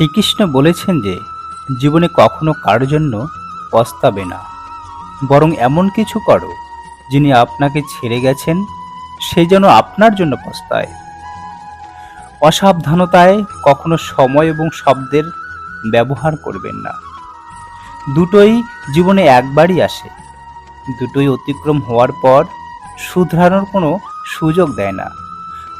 শ্রীকৃষ্ণ বলেছেন যে, জীবনে কখনো কার জন্য পস্তাবে না। বরং এমন কিছু করো, যিনি আপনাকে ছেড়ে গেছেন, সে যেন আপনার জন্য পস্তায়। অসাবধানতায় কখনো সময় এবং শব্দের ব্যবহার করবেন না। দুটোই জীবনে একবারই আসে। দুটোই অতিক্রম হওয়ার পর শুধরানোর কোনো সুযোগ দেয় না।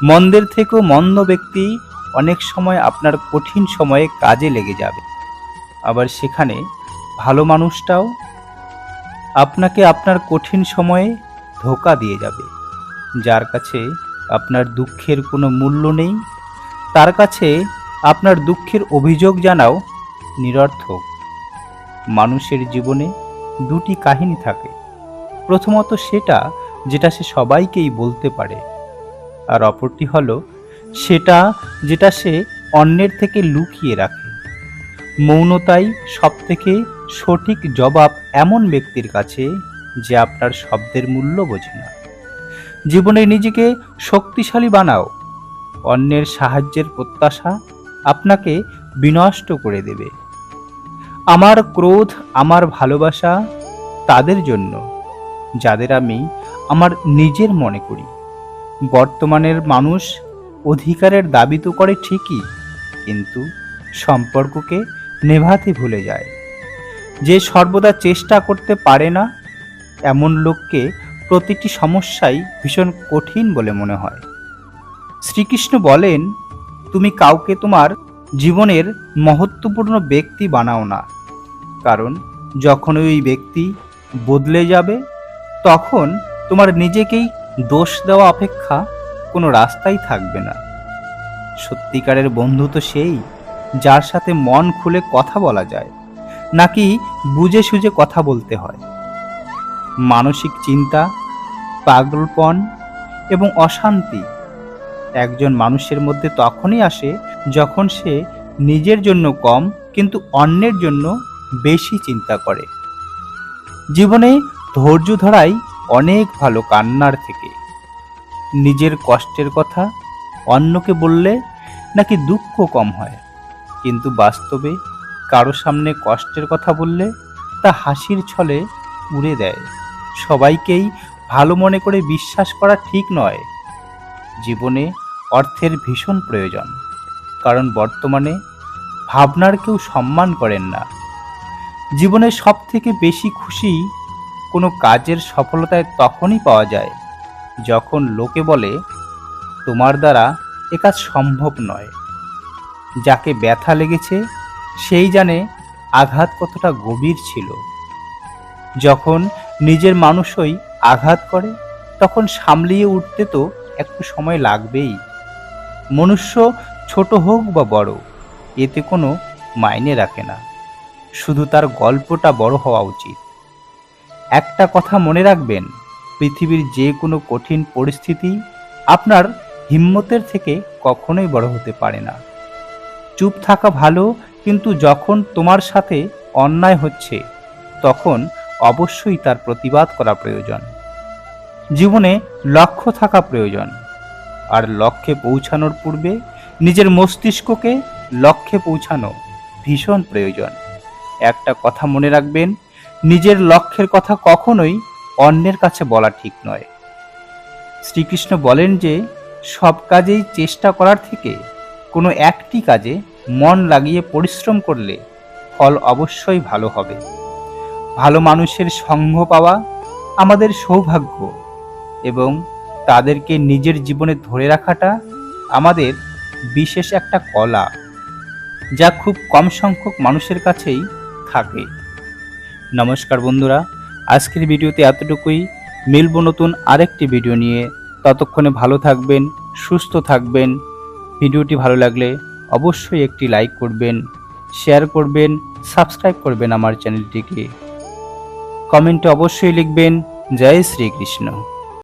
মন্দের থেকেও মন্দ ব্যক্তি অনেক সময় আপনার কঠিন সময়ে কাজে লেগে যাবে। আবার সেখানে ভালো মানুষটাও আপনাকে আপনার কঠিন সময়ে ধোকা দিয়ে যাবে। যার কাছে আপনার দুঃখের কোনো মূল্য নেই, তার কাছে আপনার দুঃখের অভিযোগ জানাও নিরর্থক। মানুষের জীবনে দুটি কাহিনী থাকে। প্রথমত সেটা যেটা সে সবাইকেই বলতে পারে, আর অপরটি হলো সেটা যেটা সে অন্যের থেকে লুকিয়ে রাখে। মৌনতাই সবথেকে সঠিক জবাব এমন ব্যক্তির কাছে যে আপনার শব্দের মূল্য বোঝে না। জীবনে নিজেকে শক্তিশালী বানাও। অন্যের সাহায্যের প্রত্যাশা আপনাকে বিনষ্ট করে দেবে। আমার ক্রোধ, আমার ভালোবাসা তাদের জন্য, যাদের আমি আমার নিজের মনে করি। বর্তমানের মানুষ অধিকারের দাবি তো করে ঠিকই, কিন্তু সম্পর্ককে নেভাতে ভুলে যায়। যে সর্বদা চেষ্টা করতে পারে না, এমন লোককে প্রতিটি সমস্যাই ভীষণ কঠিন বলে মনে হয়। শ্রীকৃষ্ণ বলেন, তুমি কাউকে তোমার জীবনের মহত্বপূর্ণ ব্যক্তি বানাও না। কারণ যখন ওই ব্যক্তি বদলে যাবে, তখন তোমার নিজেকেই দোষ দেওয়া অপেক্ষা কোনো রাস্তাই থাকবে না। সত্যিকারের বন্ধু তো সেই, যার সাথে মন খুলে কথা বলা যায়, নাকি বুঝে সুঝে কথা বলতে হয়। মানসিক চিন্তা, পাগলপন এবং অশান্তি একজন মানুষের মধ্যে তখনই আসে যখন সে নিজের জন্য কম কিন্তু অন্যের জন্য বেশি চিন্তা করে। জীবনে ধৈর্য ধরাই অনেক ভালো কান্নার থেকে। নিজের কষ্টের কথা, অন্যকে বললে নাকি দুঃখ কম হয়। কিন্তু বাস্তবে কারও সামনে কষ্টের কথা বললে তা হাসির ছলে উড়ে দেয়। সবাইকেই ভালো মনে করে বিশ্বাস করা ঠিক নয়। জীবনে অর্থের ভীষণ প্রয়োজন, কারণ বর্তমানে ভাবনার কেউ সম্মান করেন না। জীবনে সব থেকে বেশি খুশি কোনো কাজের সফলতায় তখনই পাওয়া যায় যখন লোকে বলে, তোমার দ্বারা এ কাজ সম্ভব নয়। যাকে ব্যথা লেগেছে, সেই জানে আঘাত কতটা গভীর ছিল। যখন নিজের মানুষই আঘাত করে, তখন সামলিয়ে উঠতে তো একটু সময় লাগবেই। মনুষ্য ছোট হোক বা বড়, এতে কোনো মাইনে রাখে না। শুধু তার গল্পটা বড় হওয়া উচিত। একটা কথা মনে রাখবেন পৃথিবীর যে কোনো কঠিন পরিস্থিতি আপনার হিম্মতের থেকে কখনোই বড় হতে পারে না। চুপ থাকা ভালো, কিন্তু যখন তোমার সাথে অন্যায় হচ্ছে, তখন অবশ্যই তার প্রতিবাদ করা প্রয়োজন। জীবনে লক্ষ্য থাকা প্রয়োজন, আর লক্ষ্যে পৌঁছানোর পূর্বে নিজের মস্তিষ্ককে লক্ষ্যে পৌঁছানো ভীষণ প্রয়োজন। একটা কথা মনে রাখবেন, নিজের লক্ষ্যের কথা কখনোই অন্যের কাছে বলা ঠিক নয়। শ্রীকৃষ্ণ বলেন যে, সব কাজেই চেষ্টা করার থেকে কোনো একটি কাজে মন লাগিয়ে পরিশ্রম করলে ফল অবশ্যই ভালো হবে। ভালো মানুষের সঙ্গ পাওয়া আমাদের সৌভাগ্য এবং তাদেরকে নিজের জীবনে ধরে রাখাটা আমাদের বিশেষ একটা কলা, যা খুব কম সংখ্যক মানুষের কাছেই থাকে। নমস্কার বন্ধুরা আজকের ভিডিওতে এতটুকুই। মিলব নতুন আরেকটি ভিডিও নিয়ে। ততক্ষণে ভালো থাকবেন, সুস্থ থাকবেন। ভিডিওটি ভালো লাগলে অবশ্যই একটি লাইক করবেন, শেয়ার করবেন, সাবস্ক্রাইব করবেন আমার চ্যানেলটিকে। কমেন্টে অবশ্যই লিখবেন, জয় শ্রীকৃষ্ণ।